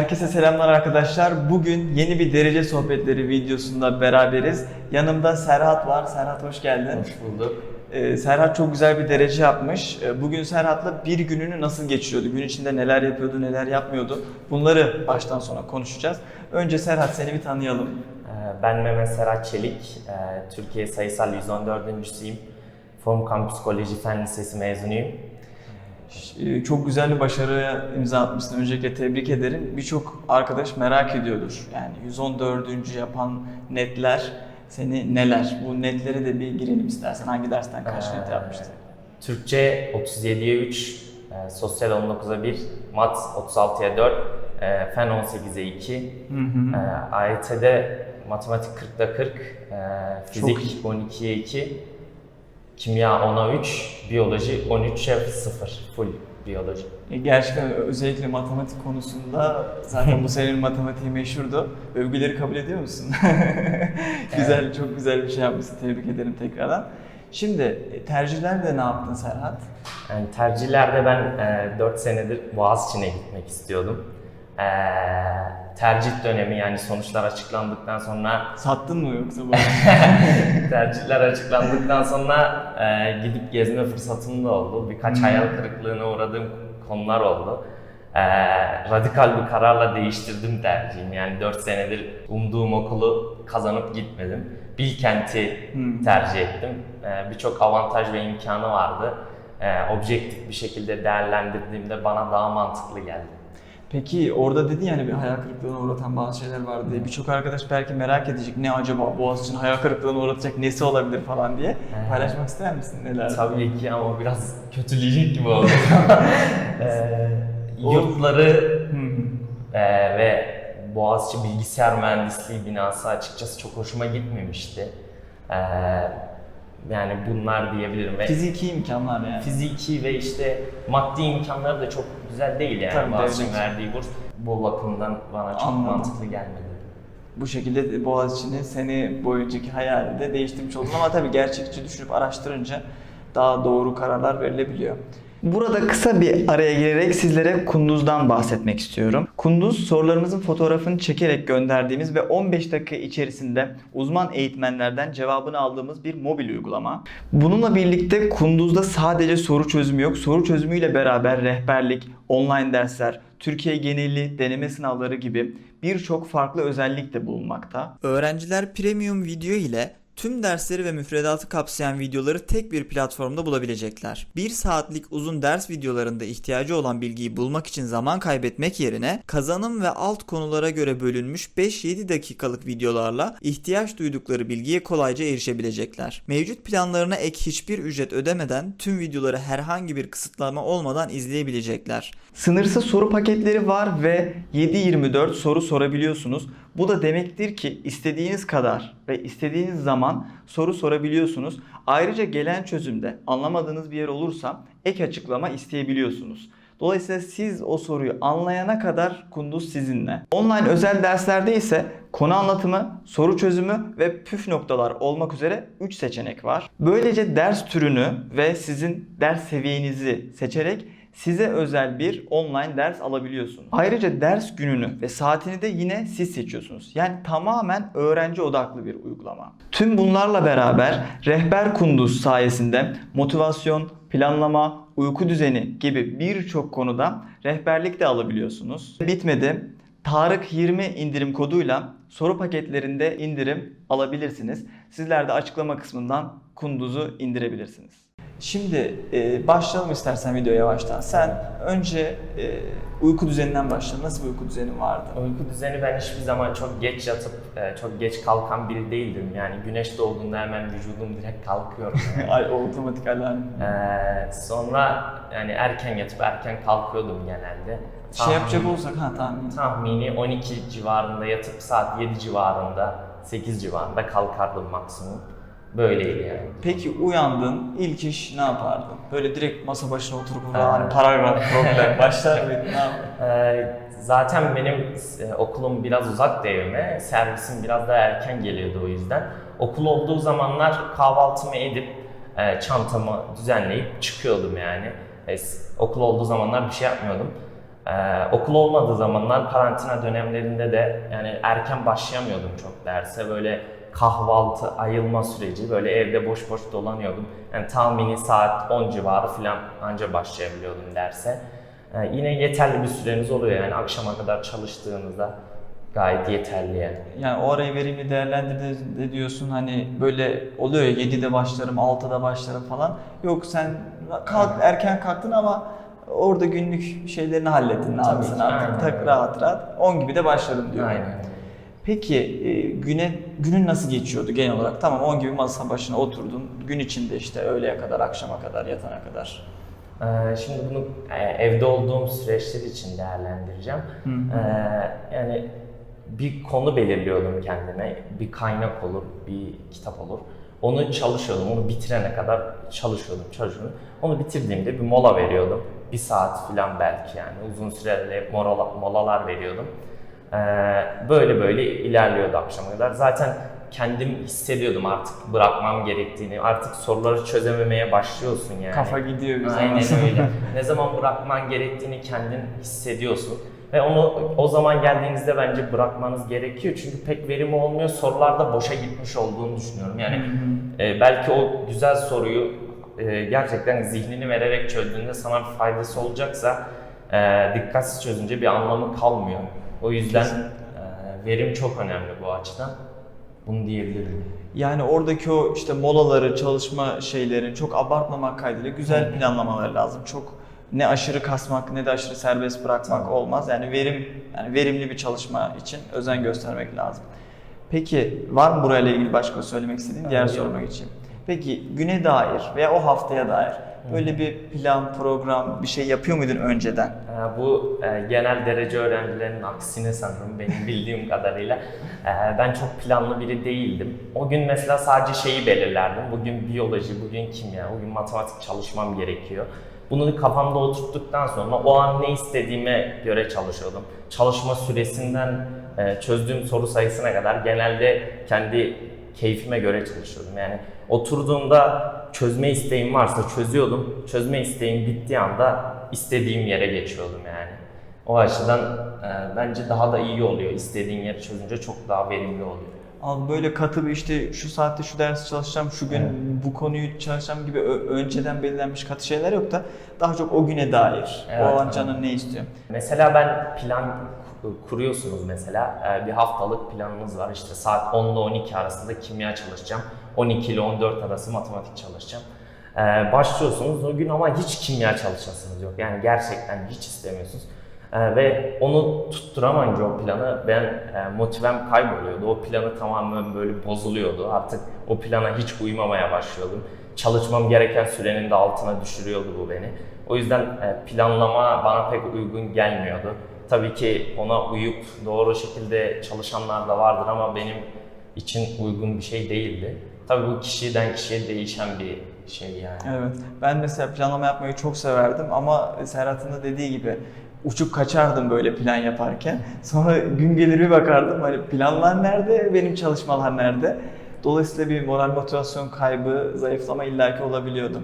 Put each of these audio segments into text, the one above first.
Herkese selamlar arkadaşlar. Bugün yeni bir derece sohbetleri videosunda beraberiz. Yanımda Serhat var. Serhat hoş geldin. Hoş bulduk. Ee, Serhat çok güzel bir derece yapmış. Ee, bugün Serhat'la bir gününü nasıl geçiriyordu? Gün içinde neler yapıyordu, neler yapmıyordu? Bunları baştan sona konuşacağız. Önce Serhat seni bir tanıyalım. Ee, Ben Mehmet Serhat Çelik. Ee, Türkiye Sayısal 114.süyüm. Forum Kampüs Koleji Fen Lisesi mezunuyum. Ee, Çok güzel bir başarıya imza atmışsın. Öncelikle tebrik ederim. Birçok arkadaş merak ediyordur. Yani 114. yapan netler seni neler? Bu netlere de bir girelim istersen. Hangi dersten kaç net Ee, yapmıştın? Türkçe 37'ye 3, e, Sosyal 19'a 1, Mat 36'ya 4, e, Fen 18'e 2, Hı hı. e, AYT'de Matematik 40'da 40, e, Fizik 12'ye 2, Kimya 10'a 3, Biyoloji 13'e 0, full biyoloji. E, Gerçekten özellikle matematik konusunda zaten bu senenin matematiği meşhurdu. Övgüleri kabul ediyor musun? güzel, çok güzel bir şey yapmışsın. Tebrik ederim tekrardan. Şimdi e, tercihlerde ne yaptın Serhat? Yani tercihlerde ben e, 4 senedir Boğaziçi'ne gitmek istiyordum. E, tercih dönemi yani sonuçlar açıklandıktan sonra Sattın mı yoksa bu? tercihler açıklandıktan sonra e, gidip gezme fırsatım da oldu. Birkaç hayal kırıklığına uğradığım konular oldu. E, radikal bir kararla değiştirdim tercihimi. Yani 4 senedir umduğum okulu kazanıp gitmedim. Bilkent'i Hmm. tercih ettim. E, Birçok avantaj ve imkanı vardı. E, objektif bir şekilde değerlendirdiğimde bana daha mantıklı geldi. Peki orada dedin yani bir hayal kırıklığına uğratan bazı şeyler vardı diye. Birçok arkadaş belki merak edecek ne acaba Boğaziçi'nin hayal kırıklığına uğratacak nesi olabilir falan diye. Paylaşmak ister misin neler? Tabii ki ama biraz kötüleyecek gibi oldu. e, yurtları. Ee, ve Boğaziçi Bilgisayar Mühendisliği binası açıkçası çok hoşuma gitmemişti. Ee, yani bunlar diyebilirim ve Fiziki imkanlar yani. fiziki ve işte maddi imkanları da çok güzel değil yani Tabii, Boğaziçi'nin devlet. verdiği burs bu bakımdan bana çok Anladım. mantıklı gelmedi. bu şekilde Boğaziçi'ni seni boyuncaki hayalini de değiştirmiş oldun ama tabii gerçekçi düşünüp araştırınca daha doğru kararlar verilebiliyor. Burada kısa bir araya girerek sizlere Kunduz'dan bahsetmek istiyorum. Kunduz sorularımızın fotoğrafını çekerek gönderdiğimiz ve 15 dakika içerisinde uzman eğitmenlerden cevabını aldığımız bir mobil uygulama. Bununla birlikte Kunduz'da sadece soru çözümü yok. Soru çözümüyle beraber rehberlik, online dersler, Türkiye geneli deneme sınavları gibi birçok farklı özellik de bulunmakta. Öğrenciler premium video ile tüm dersleri ve müfredatı kapsayan videoları tek bir platformda bulabilecekler. Bir saatlik uzun ders videolarında ihtiyacı olan bilgiyi bulmak için zaman kaybetmek yerine kazanım ve alt konulara göre bölünmüş 5-7 dakikalık videolarla ihtiyaç duydukları bilgiye kolayca erişebilecekler. Mevcut planlarına ek hiçbir ücret ödemeden tüm videoları herhangi bir kısıtlama olmadan izleyebilecekler. Sınırsız soru paketleri var ve 7-24 soru sorabiliyorsunuz. Bu da demektir ki istediğiniz kadar ve istediğiniz zaman soru sorabiliyorsunuz. Ayrıca gelen çözümde anlamadığınız bir yer olursa ek açıklama isteyebiliyorsunuz. Dolayısıyla siz o soruyu anlayana kadar Kunduz sizinle. Online özel derslerde ise konu anlatımı, soru çözümü ve püf noktalar olmak üzere 3 seçenek var. Böylece ders türünü ve sizin ders seviyenizi seçerek size özel bir online ders alabiliyorsunuz. Ayrıca ders gününü ve saatini de yine siz seçiyorsunuz. Yani tamamen öğrenci odaklı bir uygulama. Tüm bunlarla beraber Rehber Kunduz sayesinde motivasyon, planlama, uyku düzeni gibi birçok konuda rehberlik de alabiliyorsunuz. Bitmedi. Tarık 20 indirim koduyla soru paketlerinde indirim alabilirsiniz. Sizler de açıklama kısmından Kunduz'u indirebilirsiniz. Şimdi e, başlayalım istersen video yavaştan. Sen önce e, uyku düzeninden başla. Nasıl bir uyku düzenin vardı? Uyku düzeni ben hiçbir zaman çok geç yatıp e, çok geç kalkan biri değildim. Yani güneş doğduğunda hemen vücudum direkt kalkıyor. Ay, o otomatik alarm. Ee, sonra yani erken yatıp erken kalkıyordum genelde. Şey yapacak olsak ha tahmin. Tahmini 12 civarında yatıp saat 7 civarında, 8 civarında kalkardım maksimum. Böyleydi yani. Peki uyandın, ilk iş ne yapardın? Böyle direkt masa başına oturup Ha. hani paragraf, problem başlar mıydın? Ne yapardın? Ee, zaten benim e, okulum biraz uzak evime, servisim biraz daha erken geliyordu o yüzden. Okul olduğu zamanlar kahvaltımı edip e, çantamı düzenleyip çıkıyordum yani. E, okul olduğu zamanlar bir şey yapmıyordum. Ee, okul olmadığı zamanlar karantina dönemlerinde de yani erken başlayamıyordum çok derse. Böyle kahvaltı, ayılma süreci böyle evde boş boş dolanıyordum. Yani tahmini saat 10 civarı falan anca başlayabiliyordum derse. Ee, yine yeterli bir süreniz oluyor yani akşama kadar çalıştığınızda gayet yeterli yani. Yani o arayı verimli değerlendirdiğinde diyorsun hani böyle oluyor ya 7'de başlarım, 6'da başlarım falan. Yok sen kalk, erken kalktın ama orada günlük şeylerini hallettin ne yapsın artık aynen tak rahat rahat 10 gibi de başladım diyor. Aynen. Peki e, güne günün nasıl geçiyordu genel olarak? Tamam 10 gibi masa başına oturdun. Gün içinde işte öğleye kadar, akşama kadar, yatana kadar. Ee, Şimdi bunu e, evde olduğum süreçler için değerlendireceğim. Hı hı. Ee, Yani bir konu belirliyordum kendime. Bir kaynak olur, bir kitap olur. Onu çalışıyordum. Onu bitirene kadar çalışıyordum, çalışıyordum. Onu bitirdiğimde bir mola veriyordum. Bir saat falan belki yani. Uzun süreli mola- molalar veriyordum. Ee, Böyle böyle ilerliyordu akşama kadar. Zaten kendim hissediyordum artık bırakmam gerektiğini. Artık soruları çözememeye başlıyorsun yani. Kafa gidiyor bir Aynen öyle. ne zaman bırakman gerektiğini kendin hissediyorsun. Ve onu o zaman geldiğinizde bence bırakmanız gerekiyor. Çünkü pek verimi olmuyor. Sorularda boşa gitmiş olduğunu düşünüyorum. Yani e, belki o güzel soruyu e, gerçekten zihnini vererek çözdüğünde sana faydası olacaksa e, dikkatsiz çözünce bir anlamı kalmıyor. O yüzden e, verim çok önemli bu açıdan. Bunu diyebilirim. Yani oradaki o işte molaları, çalışma şeylerini çok abartmamak kaydıyla güzel planlamalar lazım. Çok ne aşırı kasmak ne de aşırı serbest bırakmak Tabii. olmaz. Yani verim yani verimli bir çalışma için özen göstermek lazım. Peki var mı burayla ilgili başka söylemek istediğin? Diğer Yok. soruma geçeyim. Peki güne dair veya o haftaya dair böyle bir plan, program bir şey yapıyor muydun önceden? Ee, Bu e, genel derece öğrencilerinin aksine sanırım benim bildiğim kadarıyla. Ee, Ben çok planlı biri değildim. O gün mesela sadece şeyi belirlerdim. Bugün biyoloji, bugün kimya, bugün matematik çalışmam gerekiyor. Bunu kafamda oturttuktan sonra o an ne istediğime göre çalışıyordum. Çalışma süresinden e, çözdüğüm soru sayısına kadar genelde kendi keyfime göre çalışıyordum. Yani oturduğumda çözme isteğim varsa çözüyordum. Çözme isteğim bittiği anda istediğim yere geçiyordum yani. O açıdan e, bence daha da iyi oluyor. İstediğin yeri çözünce çok daha verimli oluyor. Al böyle katı bir işte şu saatte şu dersi çalışacağım, şu gün Evet. bu konuyu çalışacağım gibi önceden belirlenmiş katı şeyler yok da daha çok o güne dair. Evet, o an evet. canın ne istiyor? Mesela ben plan kuruyorsunuz mesela. Ee, Bir haftalık planınız var. İşte saat 10 ile 12 arasında kimya çalışacağım. 12 ile 14 arası matematik çalışacağım. Ee, Başlıyorsunuz o gün ama hiç kimya çalışasınız yok. Yani gerçekten hiç istemiyorsunuz. Ee, Ve onu tutturamayınca o planı ben e, motivem kayboluyordu. O planı tamamen böyle bozuluyordu. Artık o plana hiç uymamaya başlıyordum. Çalışmam gereken sürenin de altına düşürüyordu bu beni. O yüzden e, planlama bana pek uygun gelmiyordu. Tabii ki ona uyup doğru şekilde çalışanlar da vardır ama benim için uygun bir şey değildi. Tabii bu kişiden kişiye değişen bir şey yani. Evet. Ben mesela planlama yapmayı çok severdim ama Serhat'ın da dediği gibi uçup kaçardım böyle plan yaparken. Sonra gün gelir bir bakardım hani planlar nerede, benim çalışmalar nerede? Dolayısıyla bir moral motivasyon kaybı, zayıflama illaki olabiliyordu.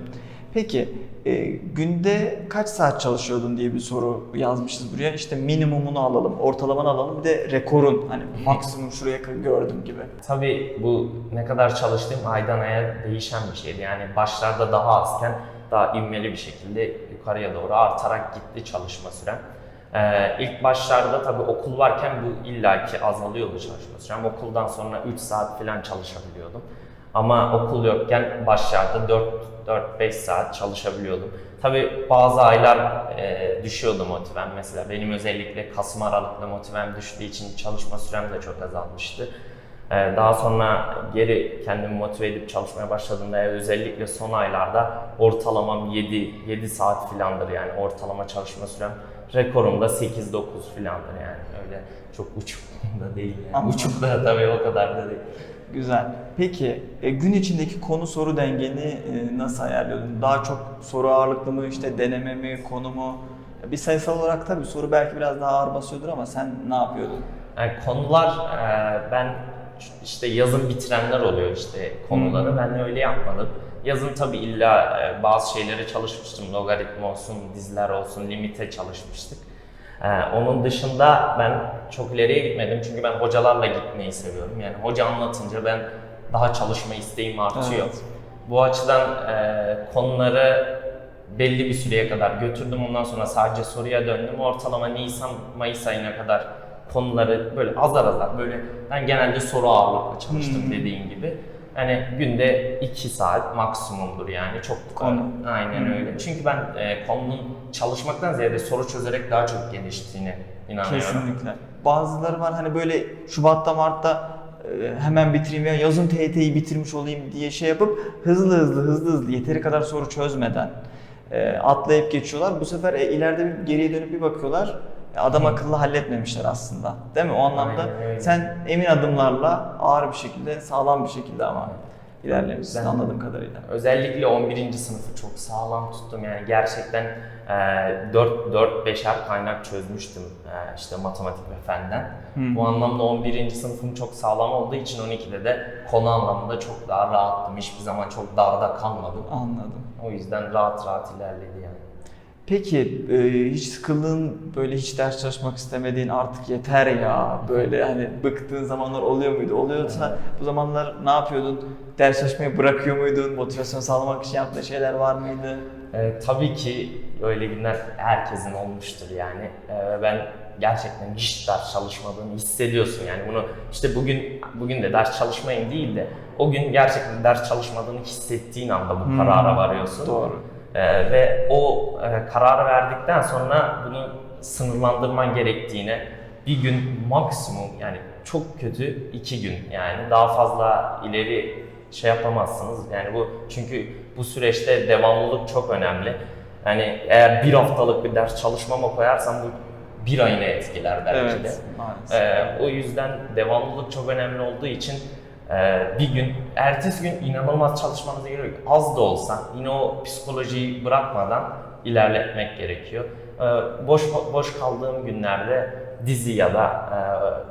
Peki e, günde kaç saat çalışıyordun diye bir soru yazmışız buraya. İşte minimumunu alalım, ortalamanı alalım bir de rekorun hani maksimum şuraya gördüm gibi. Tabii bu ne kadar çalıştığım aydan aya değişen bir şeydi. Yani başlarda daha azken daha ivmeli bir şekilde yukarıya doğru artarak gitti çalışma sürem. Ee, ilk başlarda tabii okul varken bu illaki azalıyordu çalışma sürem. Okuldan sonra 3 saat falan çalışabiliyordum. Ama okul yokken başlarda 4-5 saat çalışabiliyordum. Tabii bazı aylar e, düşüyordu motivem. Mesela benim özellikle Kasım Aralık'ta motivem düştüğü için çalışma sürem de çok azalmıştı. Ee, Daha sonra geri kendimi motive edip çalışmaya başladığımda e, özellikle son aylarda ortalamam 7 7 saat filandır yani ortalama çalışma sürem. Rekorum da 8-9 filandır yani öyle çok uçuk da değil yani. Anladım. Uçuk da tabii o kadar da değil. Güzel. Peki e, gün içindeki konu soru dengeni e, nasıl ayarlıyordun? Daha çok soru ağırlıklı mı, işte deneme mi, konu mu? Bir sayısal olarak tabii soru belki biraz daha ağır basıyordur ama sen ne yapıyordun? Yani konular e, ben işte yazın bitirenler oluyor işte konuları. Ben öyle yapmadım. Yazın tabii illa e, bazı şeylere çalışmıştım. Logaritma olsun, diziler olsun, limite çalışmıştık. Ee, onun dışında ben çok ileriye gitmedim çünkü ben hocalarla gitmeyi seviyorum. Yani hoca anlatınca ben daha çalışma isteğim artıyor. Evet. Bu açıdan e, konuları belli bir süreye kadar götürdüm. Ondan sonra sadece soruya döndüm. Ortalama Nisan, Mayıs ayına kadar konuları böyle azar azar böyle ben genelde soru ağırlıklı çalıştım Hmm. dediğim gibi. Hani günde 2 saat maksimumdur yani çok Konu. aynen Hmm. öyle. Çünkü ben e, konunun çalışmaktan ziyade soru çözerek daha çok geliştiğine inanıyorum. Kesinlikle. Bazıları var hani böyle Şubat'ta Mart'ta e, hemen bitireyim ya yazın TYT'yi bitirmiş olayım diye şey yapıp hızlı hızlı hızlı hızlı yeteri kadar soru çözmeden e, atlayıp geçiyorlar. Bu sefer e, ileride bir geriye dönüp bir bakıyorlar. Adam akıllı halletmemişler aslında. Değil mi? O anlamda Aynen öyle. sen emin adımlarla ağır bir şekilde, sağlam bir şekilde ama ilerlemişsin Ben- anladığım kadarıyla. Özellikle 11. sınıfı çok sağlam tuttum yani gerçekten e, 4 4 5'er kaynak çözmüştüm e, işte matematik ve fenden. Hı. Bu anlamda 11. sınıfım çok sağlam olduğu için 12'de de konu anlamında çok daha rahattım. Hiçbir zaman çok darda kalmadım. Anladım. O yüzden rahat rahat ilerledi yani. Peki e, hiç sıkıldığın böyle hiç ders çalışmak istemediğin artık yeter ya böyle hani bıktığın zamanlar oluyor muydu? Oluyorsa bu zamanlar ne yapıyordun? Ders çalışmayı bırakıyor muydun? Motivasyon sağlamak için yaptığın şeyler var mıydı? E, tabii ki öyle günler herkesin olmuştur yani. E, ben gerçekten hiç ders çalışmadığını hissediyorsun yani bunu işte bugün bugün de ders çalışmayın değil de o gün gerçekten ders çalışmadığını hissettiğin anda bu Hmm. karara varıyorsun. Doğru. Ee, ve o e, kararı verdikten sonra bunu sınırlandırman gerektiğine bir gün maksimum yani çok kötü iki gün yani daha fazla ileri şey yapamazsınız yani bu çünkü bu süreçte devamlılık çok önemli. Yani eğer bir haftalık bir ders çalışmama koyarsam bu bir ayını etkiler belki de. Evet maalesef. Ee, o yüzden devamlılık çok önemli olduğu için e, bir gün, ertesi gün inanılmaz çalışmanız gerekiyor. Az da olsa yine o psikolojiyi bırakmadan ilerletmek gerekiyor. Ee, boş boş kaldığım günlerde dizi ya da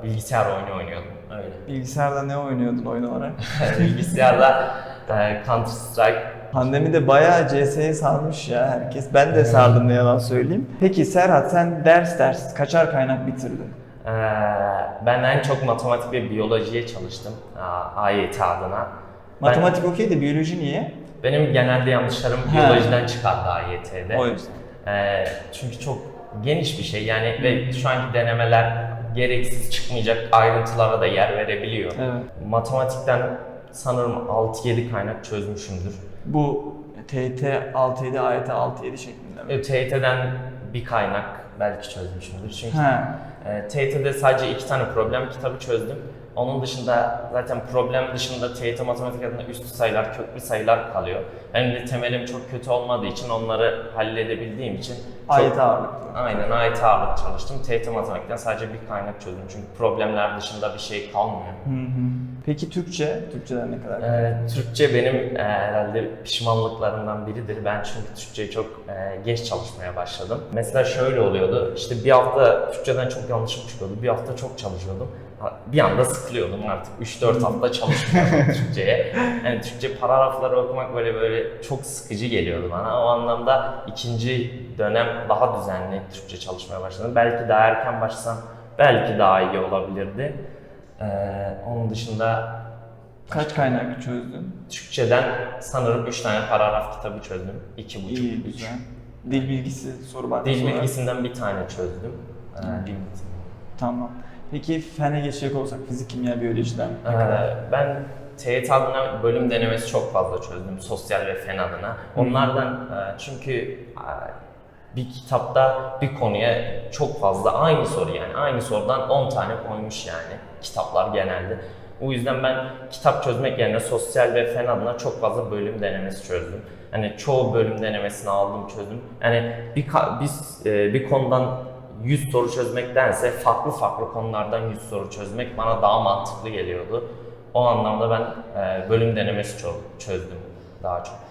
e, bilgisayar oyunu oynuyordum. Öyle. Bilgisayarda ne oynuyordun oyun olarak? Bilgisayarda e, Counter Strike Pandemi de bayağı CS'ye sarmış ya herkes. Ben de sardım ne yalan söyleyeyim. Peki Serhat sen ders ders kaçar kaynak bitirdin? Ee, ben en çok matematik ve biyolojiye çalıştım AYT adına. Ben- Matematik okey de biyoloji niye? Benim genelde yanlışlarım Ha. biyolojiden çıkardı AYT'de. O yüzden. Ee, çünkü çok geniş bir şey yani ve şu anki denemeler gereksiz çıkmayacak ayrıntılara da yer verebiliyor. Evet. Matematikten sanırım 6-7 kaynak çözmüşümdür. Bu TYT 6-7, AYT 6-7 şeklinde mi? TYT'den bir kaynak belki çözmüşümdür. Çünkü e, TYT'de sadece iki tane problem kitabı çözdüm. Onun dışında zaten problem dışında TYT matematik adına üstü sayılar, köklü sayılar kalıyor. Benim de temelim çok kötü olmadığı için onları halledebildiğim için AYT ağırlıklı. Aynen AYT ağırlık çalıştım. TYT matematikten sadece bir kaynak çözdüm. Çünkü problemler dışında bir şey kalmıyor. Hı hı. Peki Türkçe? Türkçeden ne kadar? Ee, Türkçe benim e, herhalde pişmanlıklarımdan biridir. Ben çünkü Türkçeyi çok e, geç çalışmaya başladım. Mesela şöyle oluyordu. İşte bir hafta Türkçeden çok yanlışım çıkıyordu. Bir hafta çok çalışıyordum. Bir anda sıkılıyordum artık. 3-4 hafta çalışmıyordum Türkçe'ye. Yani Türkçe paragrafları okumak böyle böyle çok sıkıcı geliyordu bana. O anlamda ikinci dönem daha düzenli Türkçe çalışmaya başladım. Belki daha erken başlasam belki daha iyi olabilirdi. Ee, onun dışında Kaç kaynak çözdün? Türkçeden sanırım 3 tane paragraf kitabı çözdüm. 2,5 İyi, 3. güzel. Dil bilgisi soru bankası Dil olarak. bilgisinden bir tane çözdüm. Ee, dil bilgisi. Tamam. Peki fene geçecek olsak fizik, kimya, biyolojiden ne Ee, kadar? ben TYT adına bölüm denemesi çok fazla çözdüm. Sosyal ve fen adına. Onlardan e, çünkü e, bir kitapta bir konuya çok fazla aynı soru yani aynı sorudan 10 tane koymuş yani kitaplar genelde. O yüzden ben kitap çözmek yerine sosyal ve fen adına çok fazla bölüm denemesi çözdüm. Hani çoğu bölüm denemesini aldım çözdüm. Yani bir biz e, bir konudan 100 soru çözmektense farklı farklı konulardan 100 soru çözmek bana daha mantıklı geliyordu. O anlamda ben e, bölüm denemesi çözdüm daha çok.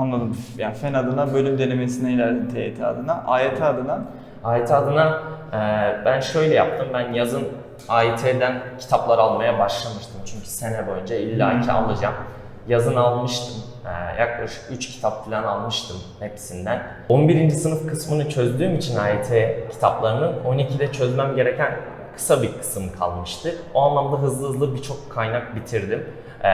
Anladım. Yani fen adına bölüm denemesine ilerledin TYT adına. AYT adına AYT adına e, ben şöyle yaptım. Ben yazın AYT'den kitaplar almaya başlamıştım. Çünkü sene boyunca illaki alacağım. Yazın almıştım. E, yaklaşık 3 kitap falan almıştım hepsinden. 11. sınıf kısmını çözdüğüm için AYT kitaplarının 12'de çözmem gereken kısa bir kısım kalmıştı. O anlamda hızlı hızlı birçok kaynak bitirdim. Ee,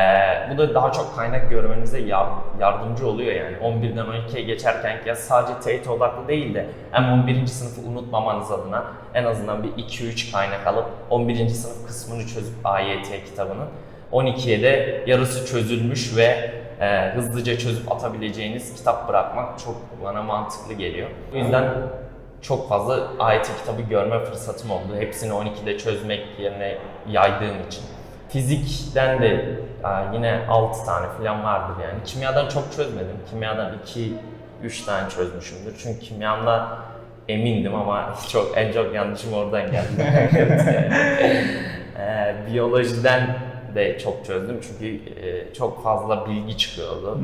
bu da daha çok kaynak görmenize yar- yardımcı oluyor yani. 11'den 12'ye geçerken ya sadece TYT odaklı değil de hem 11. sınıfı unutmamanız adına en azından bir 2-3 kaynak alıp 11. sınıf kısmını çözüp AYT kitabının 12'ye de yarısı çözülmüş ve e, hızlıca çözüp atabileceğiniz kitap bırakmak çok bana mantıklı geliyor. O yüzden çok fazla AYT kitabı görme fırsatım oldu. Hepsini 12'de çözmek yerine yaydığım için. Fizikten de yine 6 tane falan vardır yani. Kimyadan çok çözmedim. Kimyadan 2-3 tane çözmüşümdür. Çünkü kimyamda emindim ama çok en çok yanlışım oradan geldi. e, biyolojiden de çok çözdüm çünkü e, çok fazla bilgi çıkıyordu.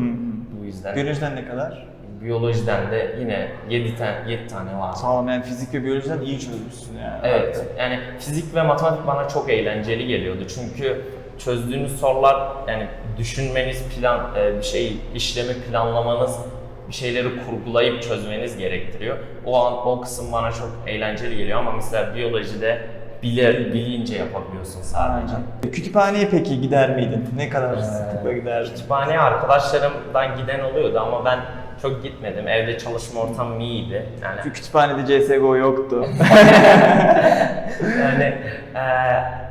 Bu yüzden Biyolojiden ne kadar? Biyolojiden de yine 7 tane 7 tane var. Sağlam yani fizik ve biyolojiden iyi çözmüşsün yani. Evet. Yani fizik ve matematik bana çok eğlenceli geliyordu. Çünkü çözdüğünüz sorular yani düşünmeniz, plan e, bir şey işlemi planlamanız, bir şeyleri kurgulayıp çözmeniz gerektiriyor. O an o kısım bana çok eğlenceli geliyor ama mesela biyolojide bile bilince yapabiliyorsun sadece. Aynen. Kütüphaneye peki gider miydin? Ne kadar sıklıkla giderdin? Kütüphaneye arkadaşlarımdan giden oluyordu ama ben çok gitmedim. Evde çalışma ortamım iyiydi. Yani Çünkü kütüphanede CSGO yoktu. yani e,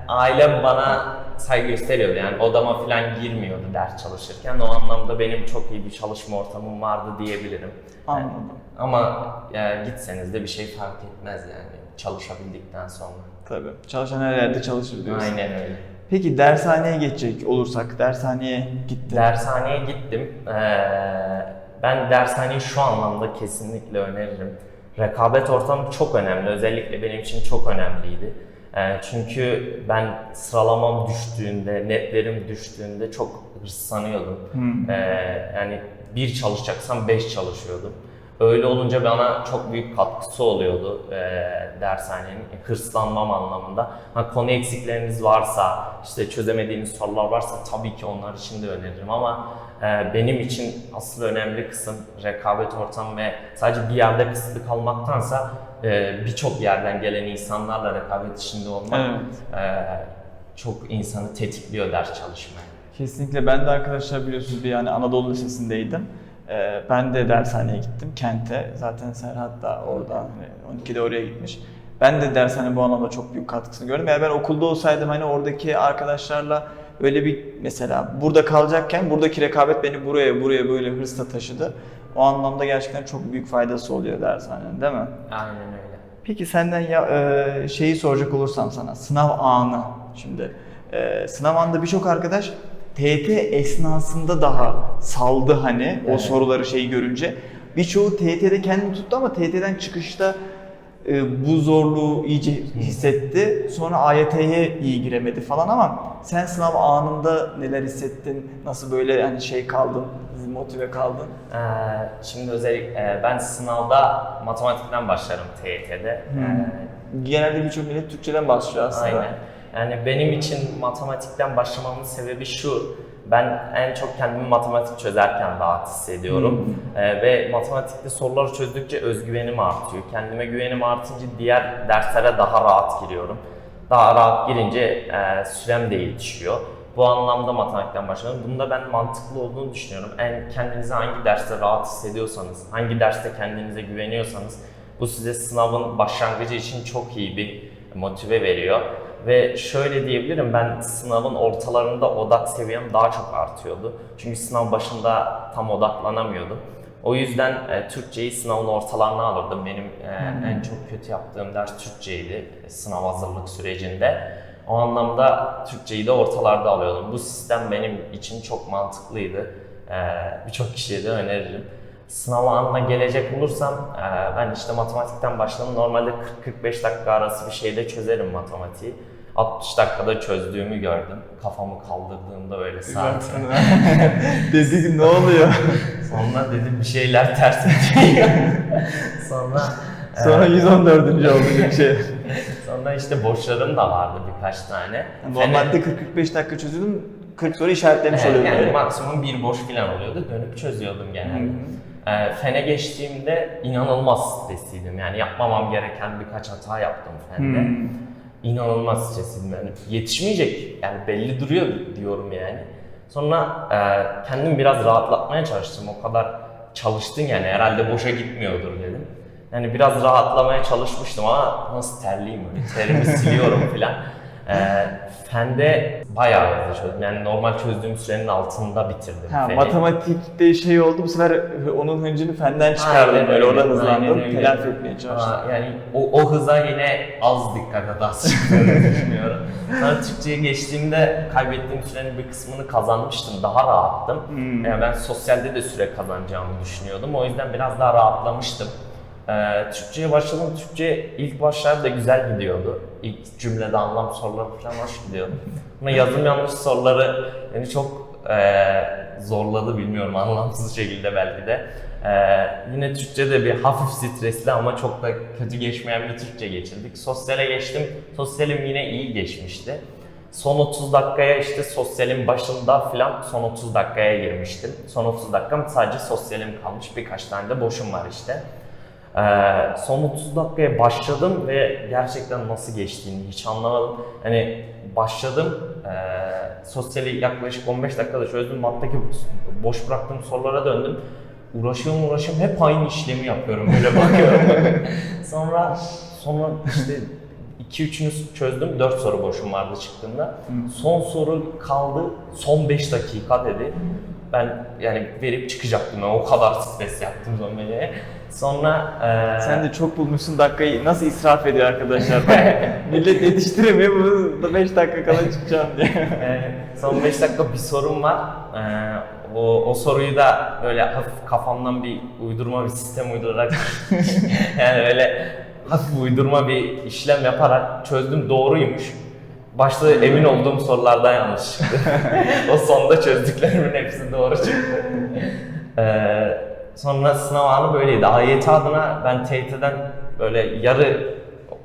ailem bana saygı gösteriyordu. Yani odama falan girmiyordu ders çalışırken. O anlamda benim çok iyi bir çalışma ortamım vardı diyebilirim. Anladım. Ama e, gitseniz de bir şey fark etmez yani çalışabildikten sonra. Tabii. Çalışan her yerde çalışır diyorsun. Aynen öyle. Peki dershaneye geçecek olursak, dershaneye gittin. Dershaneye gittim. Ee, ben dershaneyi şu anlamda kesinlikle öneririm. Rekabet ortamı çok önemli. Özellikle benim için çok önemliydi. Ee, çünkü ben sıralamam düştüğünde, netlerim düştüğünde çok hırslanıyordum. Ee, yani bir çalışacaksam beş çalışıyordum. Öyle olunca bana çok büyük katkısı oluyordu e, dershanenin hırslanmam anlamında. Ha, konu eksikleriniz varsa, işte çözemediğiniz sorular varsa tabii ki onlar için de öneririm ama e, benim için asıl önemli kısım rekabet ortamı ve sadece bir yerde kısıtlı kalmaktansa e, birçok yerden gelen insanlarla rekabet içinde olmak Evet. e, çok insanı tetikliyor ders çalışmaya. Kesinlikle ben de arkadaşlar biliyorsunuz bir yani Anadolu Lisesi'ndeydim. Ee, ben de dershaneye gittim kente. Zaten Serhat da orada hani 12'de oraya gitmiş. Ben de dershane bu anlamda çok büyük katkısını gördüm. Yani ben okulda olsaydım hani oradaki arkadaşlarla öyle bir mesela burada kalacakken buradaki rekabet beni buraya buraya böyle hırsla taşıdı. O anlamda gerçekten çok büyük faydası oluyor dershanenin değil mi? Aynen öyle. Peki senden ya e, şeyi soracak olursam sana sınav anı şimdi e, sınav anında birçok arkadaş TET esnasında daha saldı hani o Evet. soruları şeyi görünce birçoğu TET'de kendini tuttu ama TET'den çıkışta e, bu zorluğu iyice hissetti. Sonra AYT'ye iyi giremedi falan ama sen sınav anında neler hissettin? Nasıl böyle hani şey kaldın, motive kaldın? Ee, şimdi özellikle ben sınavda matematikten başlarım TYT'de. Ee, Genelde birçok millet Türkçeden başlıyor aslında. aynen. Yani benim için matematikten başlamamın sebebi şu. Ben en çok kendimi matematik çözerken rahat hissediyorum. Ee, ve matematikte soruları çözdükçe özgüvenim artıyor. Kendime güvenim artınca diğer derslere daha rahat giriyorum. Daha rahat girince e, sürem de yetişiyor. Bu anlamda matematikten başladım. Bunda ben mantıklı olduğunu düşünüyorum. En kendinizi hangi derste rahat hissediyorsanız, hangi derste kendinize güveniyorsanız bu size sınavın başlangıcı için çok iyi bir motive veriyor. Ve şöyle diyebilirim ben sınavın ortalarında odak seviyem daha çok artıyordu. Çünkü sınav başında tam odaklanamıyordum. O yüzden e, Türkçeyi sınavın ortalarına alırdım. Benim e, en çok kötü yaptığım ders Türkçeydi e, sınav hazırlık sürecinde. O anlamda Türkçeyi de ortalarda alıyordum. Bu sistem benim için çok mantıklıydı. E, Birçok kişiye de öneririm. Sınav anına gelecek olursam e, ben işte matematikten başladım. Normalde 40-45 dakika arası bir şeyde çözerim matematiği. 60 dakikada çözdüğümü gördüm. Kafamı kaldırdığımda öyle saat. Dedim ne oluyor? Sonra dedim bir şeyler ters gidiyor. Sonra e, Sonra 114. oldu bir şey. sonra işte boşlarım da vardı birkaç tane. Normalde 40-45 dakika çözüyordum. 40 soru işaretlemiş Evet, oluyordu. yani maksimum bir boş falan oluyordu. Dönüp çözüyordum genelde. Ee, fene geçtiğimde inanılmaz stresliydim. Yani yapmamam gereken birkaç hata yaptım fende. Hmm. İnanılmaz stresliydim. Yani yetişmeyecek. Yani belli duruyor diyorum yani. Sonra e, kendimi biraz rahatlatmaya çalıştım. O kadar çalıştın yani herhalde boşa gitmiyordur dedim. Yani biraz rahatlamaya çalışmıştım ama nasıl terliyim öyle terimi siliyorum filan. E, fende bayağı hızlı çözdüm. Yani normal çözdüğüm sürenin altında bitirdim. Ha, feni. matematikte şey oldu bu sefer onun hıncını fenden çıkardın Aynen böyle oradan öyle. telafi etmeye çalıştın. Aa, yani o, o hıza yine az dikkat az çıktığını düşünüyorum. Sonra Türkçe'ye geçtiğimde kaybettiğim sürenin bir kısmını kazanmıştım. Daha rahattım. Hmm. Yani ben sosyalde de süre kazanacağımı düşünüyordum. O yüzden biraz daha rahatlamıştım. Ee, Türkçe'ye başladım. Türkçe ilk başlarda güzel gidiyordu. İlk cümlede anlam soruları falan hoş gidiyordu. Ama yazım yanlış soruları beni çok eee, zorladı bilmiyorum anlamsız şekilde belki de. Eee, yine Türkçe'de bir hafif stresli ama çok da kötü geçmeyen bir Türkçe geçirdik. Sosyale geçtim. Sosyalim yine iyi geçmişti. Son 30 dakikaya işte sosyalin başında falan son 30 dakikaya girmiştim. Son 30 dakikam sadece sosyalim kalmış. Birkaç tane de boşum var işte. Ee, son 30 dakikaya başladım ve gerçekten nasıl geçtiğini hiç anlamadım. Hani başladım, ee, sosyali yaklaşık 15 dakikada çözdüm. Mattaki boş bıraktığım sorulara döndüm. Uğraşıyorum uğraşıyorum hep aynı işlemi yapıyorum böyle bakıyorum. sonra sonra işte 2-3'ünü çözdüm. 4 soru boşum vardı çıktığında. Son soru kaldı. Son 5 dakika dedi. Ben yani verip çıkacaktım. O kadar stres yaptım zombeliğe. Sonra eee Sen de çok bulmuşsun dakikayı nasıl israf ediyor arkadaşlar. Millet yetiştiremiyor bu 5 dakika kala çıkacağım diye. Son 5 dakika bir sorum var. Ee, o, o soruyu da böyle hafif kafamdan bir uydurma bir sistem uydurarak yani öyle hafif uydurma bir işlem yaparak çözdüm doğruymuş. Başta emin olduğum sorulardan yanlış çıktı. o sonda çözdüklerimin hepsi doğru çıktı. Ee, sonra sınav anı böyleydi. AYT adına ben TYT'den böyle yarı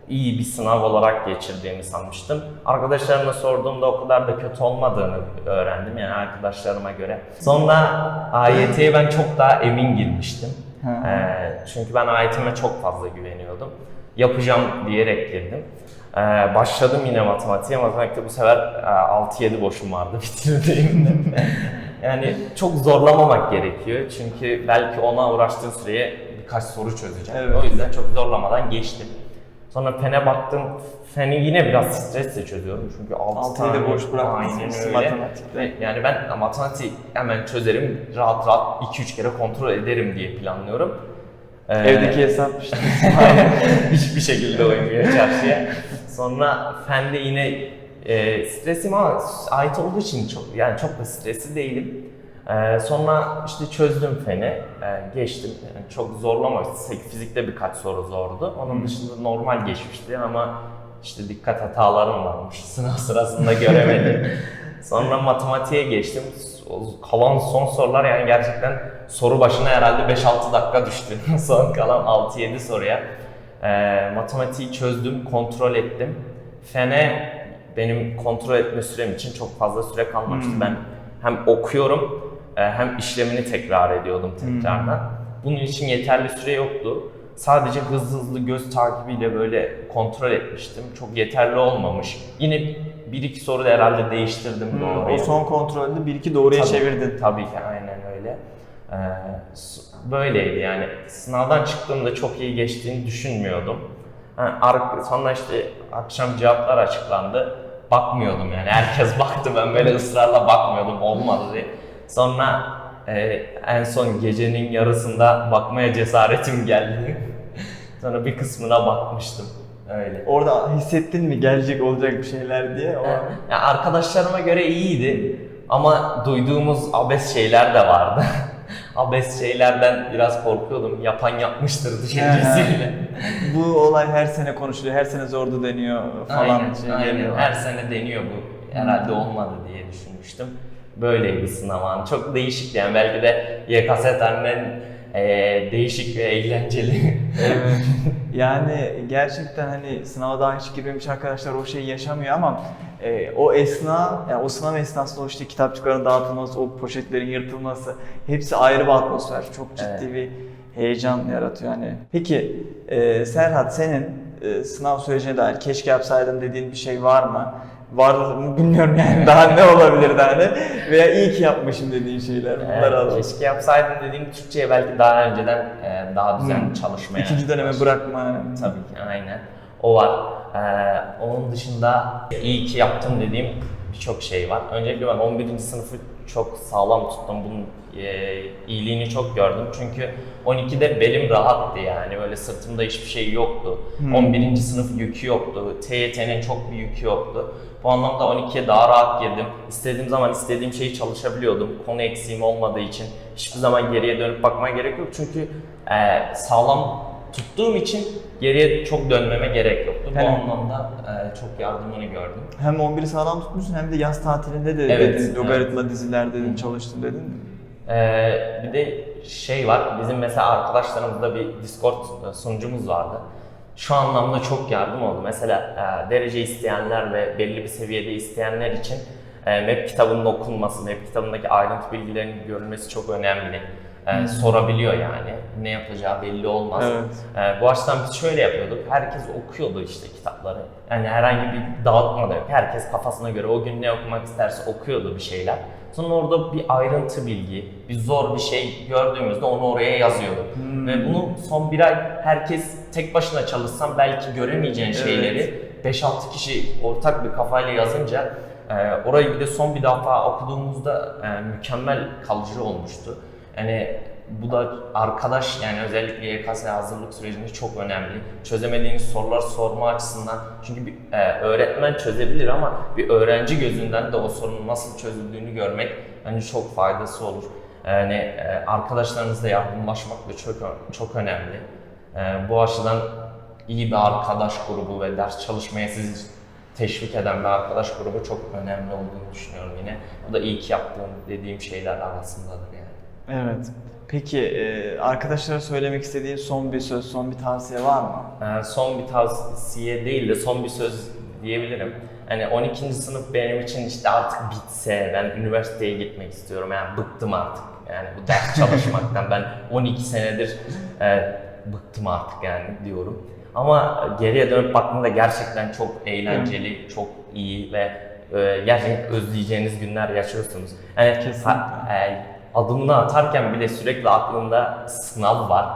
iyi bir sınav olarak geçirdiğimi sanmıştım. Arkadaşlarıma sorduğumda o kadar da kötü olmadığını öğrendim yani arkadaşlarıma göre. Sonra AYT'ye ben çok daha emin girmiştim. Ee, çünkü ben AYT'ime çok fazla güveniyordum. Yapacağım diyerek girdim. Ee, başladım yine matematiğe. Matematikte bu sefer e, 6-7 boşum vardı bitirdiğimde. yani çok zorlamamak gerekiyor. Çünkü belki ona uğraştığın süreye birkaç soru çözeceğim. Evet. O yüzden çok zorlamadan geçtim. Sonra fene baktım. Feni yine biraz stresle çözüyorum. Çünkü 6 Altıyı da boş bırakmışsın matematikte. Yani ben matematiği hemen çözerim. Rahat rahat 2-3 kere kontrol ederim diye planlıyorum. Ee, Evdeki hesap işte. hiçbir şekilde uymuyor çarşıya. Sonra fende yine e, stresim ama ait olduğu için çok yani çok da stresli değilim. E, sonra işte çözdüm feni, e, geçtim. Yani çok zorlamadı. Fizikte birkaç soru zordu. Onun dışında normal geçmişti ama işte dikkat hatalarım varmış. Sınav sırasında göremedim. Sonra matematiğe geçtim. Kalan son sorular yani gerçekten soru başına herhalde 5-6 dakika düştü. son kalan 6-7 soruya. Ee, matematiği çözdüm, kontrol ettim. Fene benim kontrol etme sürem için çok fazla süre kalmamıştı. Ben hem okuyorum e, hem işlemini tekrar ediyordum tekrardan. Bunun için yeterli süre yoktu. Sadece hızlı hızlı göz takibiyle böyle kontrol etmiştim. Çok yeterli olmamış. Yine bir iki soru da herhalde değiştirdim doğru. o son kontrolde bir iki doğruya Tabii, çevirdin. Tabii ki aynen öyle. Ee, böyleydi yani. Sınavdan çıktığımda çok iyi geçtiğini düşünmüyordum. Ar- sonra işte akşam cevaplar açıklandı. Bakmıyordum yani. Herkes baktı ben böyle ısrarla bakmıyordum. Olmadı diye. Sonra e, en son gecenin yarısında bakmaya cesaretim geldi. sonra bir kısmına bakmıştım. Öyle. Orada hissettin mi gelecek olacak bir şeyler diye? O... Ya arkadaşlarıma göre iyiydi ama duyduğumuz abes şeyler de vardı. abes şeylerden biraz korkuyordum. Yapan yapmıştır düşüncesiyle. Bu olay her sene konuşuluyor, her sene zordu deniyor falan aynen, şey aynen. Her sene deniyor bu. Herhalde olmadı diye düşünmüştüm. Böyleydi sınav anı. Çok değişikti yani belki de YKS tarihinin e, değişik ve eğlenceli. Evet. Yani gerçekten hani sınava daha hiç girmemiş arkadaşlar o şeyi yaşamıyor ama e, o esna, yani o sınav esnasında o işte kitapçıkların dağıtılması, o poşetlerin yırtılması hepsi ayrı bir atmosfer. Çok ciddi Evet. bir heyecan yaratıyor hani. Peki e, Serhat senin e, sınav sürecine dair keşke yapsaydım dediğin bir şey var mı? Var mı bilmiyorum yani daha ne olabilir hani veya iyi ki yapmışım dediğin şeyler bunları Evet, alalım. keşke yapsaydım dediğim Türkçe'ye belki daha önceden e, daha düzenli Hmm. çalışmaya İkinci döneme başladım. bırakma. Tabii ki aynen. O var. Ee, onun dışında iyi ki yaptım dediğim birçok şey var. Öncelikle ben 11. sınıfı çok sağlam tuttum. Bunun e, iyiliğini çok gördüm. Çünkü 12'de belim rahattı yani. Böyle sırtımda hiçbir şey yoktu. Hmm. 11. sınıf yükü yoktu. TYT'nin çok bir yükü yoktu. Bu anlamda 12'ye daha rahat girdim. İstediğim zaman istediğim şeyi çalışabiliyordum. Konu eksiğim olmadığı için hiçbir zaman geriye dönüp bakmaya gerek yok. Çünkü e, sağlam tuttuğum için geriye çok dönmeme gerek yoktu. Bu Yani- anlamda e, çok yardımını gördüm. Hem 11'i sağlam tutmuşsun hem de yaz tatilinde de Evet, dedin, evet. logaritma dizilerde dedin, çalıştın dedin? Ee, bir de şey var, bizim mesela arkadaşlarımızda bir Discord e, sunucumuz vardı. Şu anlamda çok yardım oldu. Mesela e, derece isteyenler ve belli bir seviyede isteyenler için e, map kitabının okunması, map kitabındaki ayrıntı bilgilerinin görülmesi çok önemli. E, Sorabiliyor yani. Ne yapacağı belli olmaz. Evet. E, bu açıdan biz şöyle yapıyorduk. Herkes okuyordu işte kitapları. Yani herhangi bir dağıtma da yok. Herkes kafasına göre o gün ne okumak isterse okuyordu bir şeyler. Sonra orada bir ayrıntı bilgi, bir zor bir şey gördüğümüzde onu oraya yazıyorduk. Ve bunu son bir ay herkes tek başına çalışsam belki göremeyeceğin Evet. şeyleri 5-6 kişi ortak bir kafayla yazınca e, orayı bir de son bir defa okuduğumuzda e, mükemmel kalıcı olmuştu. Yani bu da arkadaş yani özellikle YKS hazırlık sürecinde çok önemli. Çözemediğiniz sorular sorma açısından çünkü bir e, öğretmen çözebilir ama bir öğrenci gözünden de o sorunun nasıl çözüldüğünü görmek bence çok faydası olur. Yani e, arkadaşlarınızla yardımlaşmak da çok çok önemli. E, bu açıdan iyi bir arkadaş grubu ve ders çalışmaya sizi teşvik eden bir arkadaş grubu çok önemli olduğunu düşünüyorum yine. Bu da ilk yaptığım dediğim şeyler arasındadır yani. Evet. Peki e, arkadaşlara söylemek istediğin son bir söz, son bir tavsiye var mı? Ee, son bir tavsiye değil de son bir söz diyebilirim. Hani 12. sınıf benim için işte artık bitse, ben üniversiteye gitmek istiyorum. Yani bıktım artık. Yani bu ders çalışmaktan. Ben 12 senedir e, bıktım artık yani diyorum. Ama geriye dönüp baktığımda gerçekten çok eğlenceli, çok iyi ve e, gerçekten özleyeceğiniz günler yaşıyorsunuz. Yani Kesinlikle. ha- e, adımını atarken bile sürekli aklında sınav var.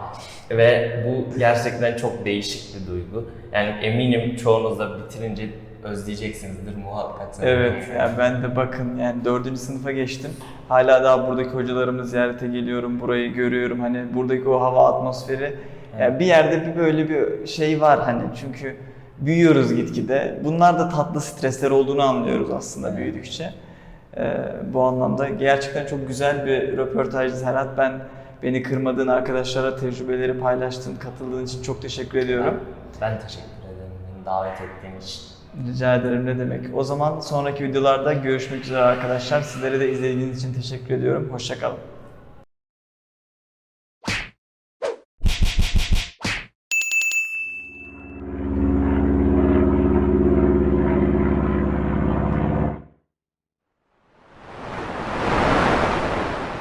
Ve bu gerçekten çok değişik bir duygu. Yani eminim çoğunuz da bitirince özleyeceksinizdir muhakkak. Evet, yani ben de bakın yani dördüncü sınıfa geçtim. Hala daha buradaki hocalarımı ziyarete geliyorum, burayı görüyorum. Hani buradaki o hava atmosferi. Yani bir yerde bir böyle bir şey var hani çünkü büyüyoruz gitgide. Bunlar da tatlı stresler olduğunu anlıyoruz aslında büyüdükçe. Ee, bu anlamda gerçekten çok güzel bir röportajdı Serhat. Ben beni kırmadığın arkadaşlara tecrübeleri paylaştın, katıldığın için çok teşekkür ediyorum. Ben teşekkür ederim beni davet ettiğin için. Rica ederim ne demek. O zaman sonraki videolarda görüşmek üzere arkadaşlar. Sizlere de izlediğiniz için teşekkür ediyorum. Hoşçakalın.